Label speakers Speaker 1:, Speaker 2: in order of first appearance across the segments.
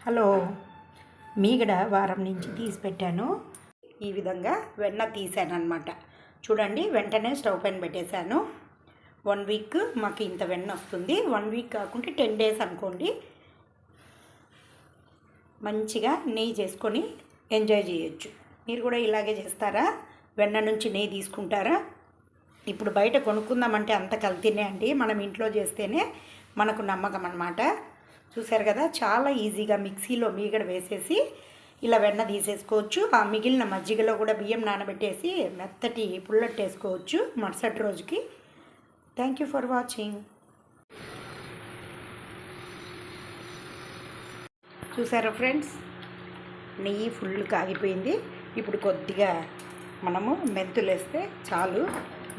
Speaker 1: Hello. మీగడ వారం నుంచి తీసి పెట్టాను. ఈ విధంగా వెన్న తీసాను అనమాట చూడండి వెంటనే స్టవ్ పైన పెట్టేశాను. వన్ వీక్ మాకు ఇంత వెన్న వస్తుంది. వన్ వీక్ కాకుంటే టెన్ డేస్ అనుకోండి. మంచిగా నెయ్యి చేసుకొని ఎంజాయ్ చేయొచ్చు. మీరు కూడా ఇలాగే చేస్తారా? వెన్న నుంచి నెయ్యి తీసుకుంటారా? ఇప్పుడు బయట కొనుక్కుందామంటే అంత కల్తీనే అండి. మనం ఇంట్లో చేస్తేనే మనకు నమ్మకం అన్నమాట. చూసారు కదా? చాలా ఈజీగా మిక్సీలో మీగడ వేసేసి ఇలా వెన్న తీసేసుకోవచ్చు. ఆ మిగిలిన మజ్జిగలో కూడా బియ్యం నానబెట్టేసి మెత్తటి పుల్లట్టేసుకోవచ్చు మరుసటి రోజుకి. థ్యాంక్ యూ ఫర్ వాచింగ్ చూసారా ఫ్రెండ్స్? నెయ్యి ఫుల్ కాగిపోయింది. ఇప్పుడు కొద్దిగా మనము మెంతులు వేస్తే చాలు.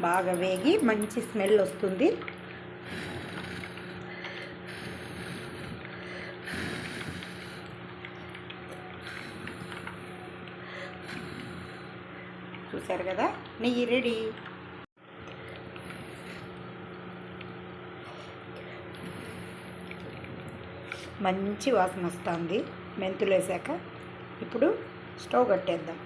Speaker 1: బాగా వేగి మంచి స్మెల్ వస్తుంది. చూసారు కదా? నెయ్యి రెడీ. మంచి వాసన వస్తుంది. మెంతులు వేసాక ఇప్పుడు స్టవ్ కట్టేద్దాం.